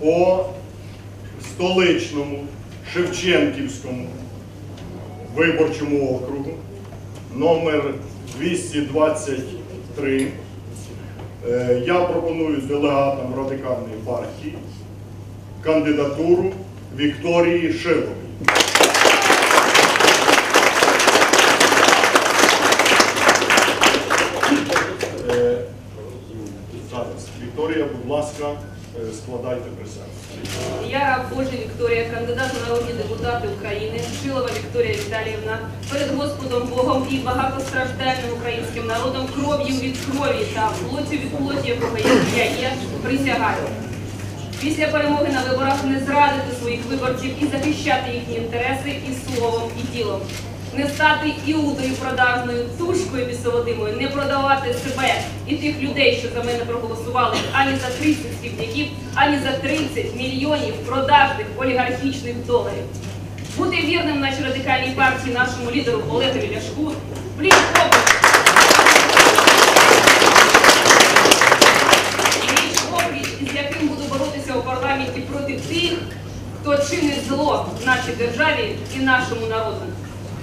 по столичному Шевченківському виборчому округу номер 223 Е, я пропоную делегатам радикальної партії кандидатуру Вікторії Шилової. Е, Вікторія, будь ласка, складайте присягу. Я Божий Вікторія, кандидат у народні депутати України, Шилова Вікторія Віталіївна, перед Господом Богом і багатостраждальним українським народом кров'ю від крові та плоттю від плоті, якого я є, присягаю. Після перемоги на виборах не зрадити своїх виборців і захищати їхні інтереси і словом, і ділом. Не стати іудою продажною тушкою бісоводимою, не продавати себе і тих людей, що за мене проголосували, ані за 30 срібняків, ані за 30 мільйонів продажних олігархічних доларів. Бути вірним нашій радикальній партії, нашому лідеру Олегові Ляшку, у парламенті проти тих, хто чинить зло в нашій державі і нашому народу.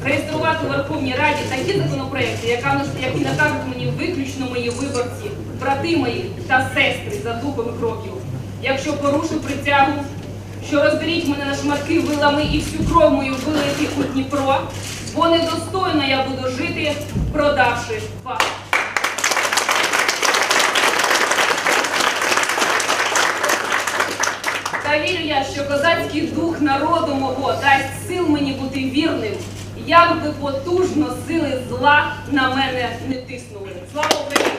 Реєструвати у Верховній Раді такі законопроекти, які накажуть мені виключно мої виборці, брати мої та сестри за духом кроків. Якщо порушу притягу, що розберіть мене на шматки вилами і всю кров мою вилити у Дніпро, бо недостойно я буду жити, продавши вас. Та вірю я, що козацький дух народу мого дасть сил мені бути вірним, як би потужно сили зла на мене не тиснули. Слава Україні!